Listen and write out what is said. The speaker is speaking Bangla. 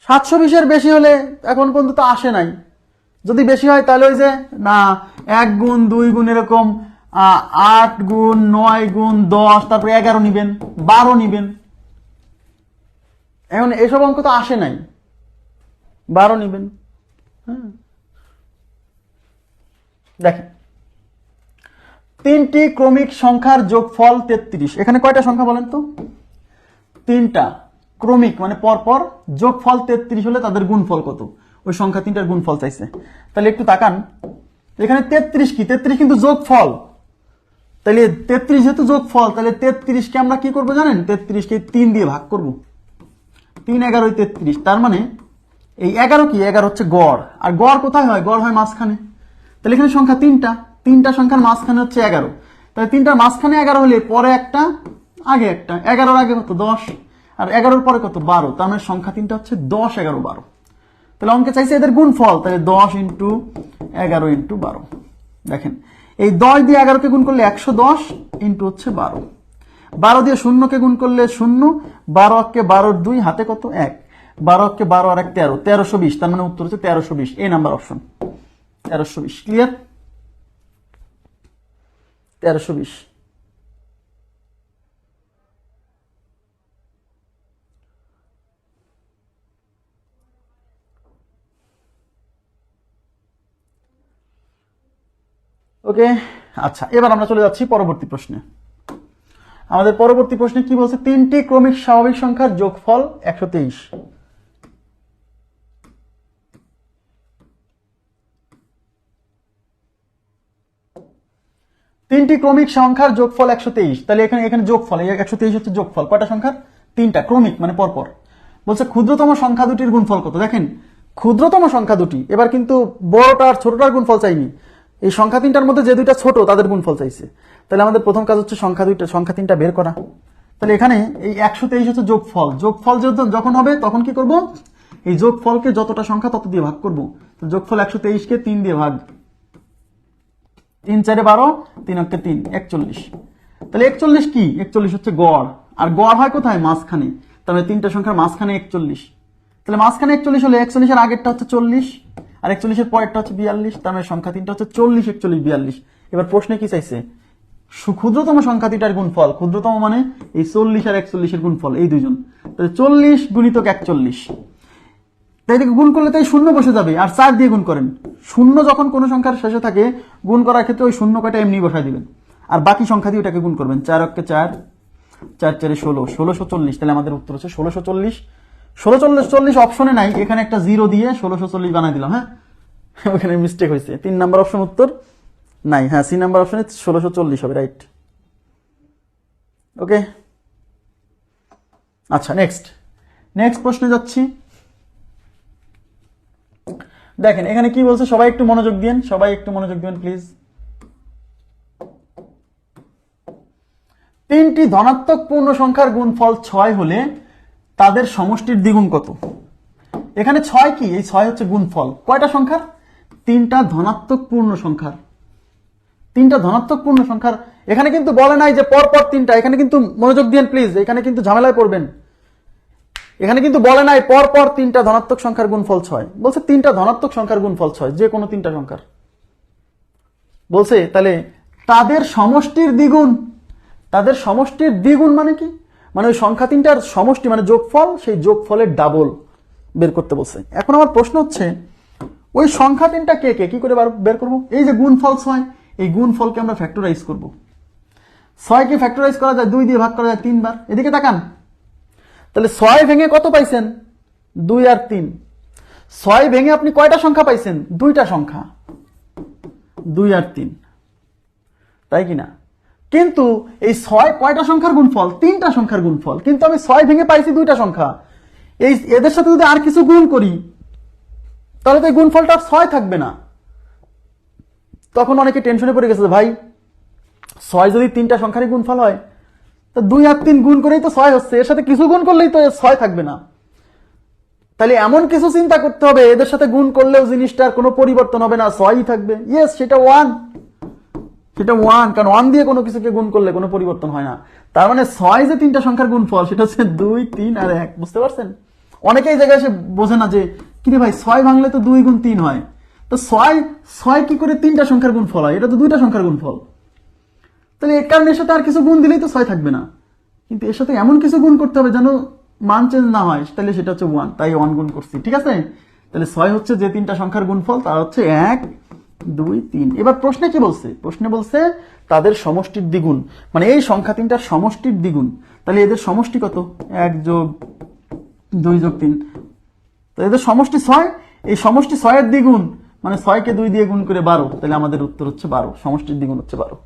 সাতশো বিশের বেশি হলে এখন পর্যন্ত তো আসে নাই। যদি বেশি হয় তাহলে ওই যে, না, এক গুণ, দুই গুণ এরকম আট গুণ, নয় গুণ, দশ, তারপরে এগারো নিবেন, বারো নিবেন। এখন এসব অঙ্ক তো আসে নাই। বারো নিবেন। হ্যাঁ। দেখেন। তিনটি ক্রমিক সংখ্যার যোগফল তেত্রিশ। এখানে কয়টা সংখ্যা বলেন তো? তিনটা। ক্রমিক মানে পরপর যোগফল তেত্রিশ হলে তাদের গুণফল কত? ওই সংখ্যা তিনটার গুণফল চাইছে। তাহলে একটু তাকান। এখানে তেত্রিশ কি? তেত্রিশ কিন্তু যোগফল। তাহলে তেত্রিশ যেহেতু যোগফল, তাহলে তেত্রিশকে আমরা কি করব জানেন? তেত্রিশকে তিন দিয়ে ভাগ করব। তিন এগারোই তেত্রিশ, তার মানে এই এগারো কি? এগারো হচ্ছে গড়। আর গড় কোথায় হয়? গড় হয় মাঝখানে। তাহলে এখানে সংখ্যা তিনটা। তিনটা সংখ্যার মাঝখানে হচ্ছে এগারো। তাহলে তিনটার মাঝখানে এগারো হলে পরে একটা, আগে একটা। এগারোর আগে কত? দশ। আর এগারোর পরে কত? বারো। তার মানে সংখ্যা তিনটা হচ্ছে দশ, এগারো, বারো। তাহলে অঙ্কে চাইছে এদের গুণফল। তাহলে দশ ইন্টু এগারো ইন্টু বারো। দেখেন, এই দশ দিয়ে এগারোকে গুণ করলে একশো দশ ইন্টু হচ্ছে বারো। বারো দিয়ে শূন্যকে গুণ করলে শূন্য। বারো অক্ষে বারোর দুই, হাতে কত? এক। বারো অক্ষে বারো আর এক, তেরো। তেরোশো বিশ। তার মানে উত্তর হচ্ছে তেরোশো বিশ। এই নাম্বার অপশন। তেরোশো বিশ। ক্লিয়ার? তেরোশো বিশ। ওকে আচ্ছা এবার আমরা চলে যাচ্ছি পরবর্তী প্রশ্নে। আমাদের পরবর্তী প্রশ্নে কি বলছে? তিনটি ক্রমিক স্বাভাবিক সংখ্যার যোগফল একশো তিনটি ক্রমিক সংখ্যার যোগফল একশো তেইশ। তাহলে এখানে এখানে যোগফল একশো তেইশ হচ্ছে যোগফল। কয়টা সংখ্যার? তিনটা, ক্রমিক মানে পরপর। বলছে ক্ষুদ্রতম সংখ্যা দুটির গুণফল কত? দেখেন, ক্ষুদ্রতম সংখ্যা দুটি। এবার কিন্তু বড়টা আর ছোটটার গুণফল চাইনি। এই সংখ্যা তিনটার মধ্যে যে দুইটা ছোট, তাদের গুণফল চাইছে। তাহলে আমাদের প্রথম কাজ হচ্ছে সংখ্যা দুইটা সংখ্যা তিনটা বের করা। তাহলে এখানে এই একশো তেইশ হচ্ছে যোগফল। যোগফল যখন- হবে, তখন কি করব? এই যোগফলকে যতটা সংখ্যা, তত দিয়ে ভাগ করব। যোগফল একশো তেইশকে তিন দিয়ে ভাগ। তিন চারে বারো, তিন অক্ষে তিন, একচল্লিশ। তাহলে একচল্লিশ কি? একচল্লিশ হচ্ছে গড়। আর গড় হয় কোথায়? মাঝখানে। তাহলে তিনটা সংখ্যার মাঝখানে একচল্লিশ। তাহলে মাঝখানে একচল্লিশ হলে একচল্লিশের আগেরটা হচ্ছে চল্লিশ। আর একচল্লিশের পরেরটা হচ্ছে বিয়াল্লিশ, তার মানে সংখ্যা তিনটা হচ্ছে চল্লিশ, একচল্লিশ, বিয়াল্লিশ। এবার প্রশ্নে কি চাইছে? ক্ষুদ্রতম সংখ্যা তিনটার গুণফল, ক্ষুদ্রতম মানে এই চল্লিশ আর একচল্লিশের গুণফল, এই দুজন চল্লিশ গুণিতক একচল্লিশ। তাই থেকে গুণ করলে তাই শূন্য বসে যাবে, আর চার দিয়ে গুণ করেন। শূন্য যখন কোনো সংখ্যার শেষে থাকে, গুণ করার ক্ষেত্রে ওই শূন্য কয়টা এমনি বসায় দিবেন। আর বাকি সংখ্যা দিয়ে ওটাকে গুণ করবেন। চার অক্ষে চার চার চারে ষোলো, ষোলোশো চল্লিশ। তাহলে আমাদের উত্তর হচ্ছে ষোলোশো চল্লিশ ষোলো চল্লিশ চল্লিশ অপশনে নাই, এখানে একটা জিরো দিয়ে ষোলোশো চল্লিশ বানাই দিলাম হ্যাঁ? ওখানে মিস্টেক হয়েছে। তিন নাম্বার অপশন উত্তর নাই হ্যাঁ সি নাম্বার অপশনে ষোলোশো চল্লিশ হবে রাইট ওকে আচ্ছা নেক্সট নেক্সট প্রশ্নে যাচ্ছি। দেখেন, এখানে কি বলছে? সবাই একটু মনোযোগ দিন সবাই একটু মনোযোগ দিবেন প্লিজ তিনটি ধনাত্মক পূর্ণ সংখ্যার গুণফল ছয় হলে তাদের সমষ্টির দ্বিগুণ কত? এখানে ছয় কি? এই ছয় হচ্ছে গুণফল। কয়টা সংখ্যার? তিনটা ধনাত্মক পূর্ণ সংখ্যার। তিনটা ধনাত্মক পূর্ণ সংখ্যার। এখানে কিন্তু বলে নাই যে পর পর তিনটা। এখানে কিন্তু মনোযোগ দিন প্লিজ। এখানে কিন্তু ঝামেলায় পড়বেন। এখানে কিন্তু বলে নাই পর পর তিনটা ধনাত্মক সংখ্যার গুণফল ছয়। বলছে তিনটা ধনাত্মক সংখ্যার গুণফল ছয়, যে কোনো তিনটা সংখ্যার। বলছে তাহলে তাদের সমষ্টির দ্বিগুণ। তাদের সমষ্টির দ্বিগুণ মানে কি? মানে ওই সংখ্যা তিনটার সমষ্টি মানে যোগফল, সেই যোগফলের ডাবল বের করতে বলছে। এখন আমার প্রশ্ন হচ্ছে, ওই সংখ্যা তিনটা কে কে? কি করে বার- করব? এই যে গুণফল ছয়, এই গুণফলকে আমরা ফ্যাক্টরাইজ করব। ছয়কে ফ্যাক্টরাইজ করা যায়, দুই দিয়ে ভাগ করা যায় তিনবার। এদিকে তাকান। তাহলে ছয় ভেঙে কত পাইছেন? দুই আর তিন। ছয় ভেঙে আপনি কয়টা সংখ্যা পাইছেন? দুইটা সংখ্যা। দুই আর তিন। তাই কি না? কিন্তু এই ছয় কয়টা সংখ্যার গুণফল? তিনটা সংখ্যার গুণফল। কিন্তু আমি ছয় ভেঙে পাইছি দুইটা সংখ্যা। এই এদের সাথে যদি আর কিছু গুণ করি, তাহলে তো এই গুণফলটা আর ছয় থাকবে না। তখন অনেকে টেনশনে পড়ে গেছে ভাই, ছয় যদি তিনটা সংখ্যারই গুণফল হয়, তো দুই আর তিন গুণ করেই তো ছয় হচ্ছে। এর সাথে কিছু গুণ করলেই তো ছয় থাকবে না। তাহলে এমন কিছু চিন্তা করতে হবে, এদের সাথে গুণ করলেও জিনিসটার কোনো পরিবর্তন হবে না। ছয়ই থাকবে। ইয়েস সেটা ওয়ান সেটা ওয়ান কারণ ওয়ান দিয়ে কোনো কিছুকে গুণ করলে কোনো পরিবর্তন হয় না। তার মানে ছয় যে তিনটা সংখ্যার গুণফল, সেটা হচ্ছে দুই, তিন আর এক, বুঝতে পারছেন? অনেকে এই জায়গায় এসে বোঝে না যে, কিরে ভাই, ছয় ভাঙলে তো দুই গুণ তিন হয়। তো ছয় ছয় কি করে তিনটা সংখ্যার গুণ ফল হয়? এটা তো দুইটা সংখ্যার গুণ ফল তাহলে এর কারণে এর সাথে আর কিছু গুণ দিলেই তো ছয় থাকবে না। কিন্তু এর সাথে এমন কিছু গুণ করতে হবে যেন মান চেঞ্জ না হয়, তাহলে সেটা হচ্ছে ওয়ান তাই ওয়ান গুণ করছি, ঠিক আছে? তাহলে ছয় হচ্ছে যে তিনটা সংখ্যার গুণফল, তার হচ্ছে এক দুই, তিন। এবার প্রশ্নে কি বলছে? প্রশ্নে বলছে তাদের সমষ্টির দ্বিগুণ। মানে এই সংখ্যা তিনটার সমষ্টির দ্বিগুণ। তাহলে এদের সমষ্টি কত? এক যোগ দুই যোগ তিন। তো এদের সমষ্টি ছয়। এই সমষ্টি ছয়ের দ্বিগুণ মানে ছয়কে দুই দিয়ে গুণ করে বারো। তাহলে আমাদের উত্তর হচ্ছে বারো। সমষ্টির দ্বিগুণ হচ্ছে বারো।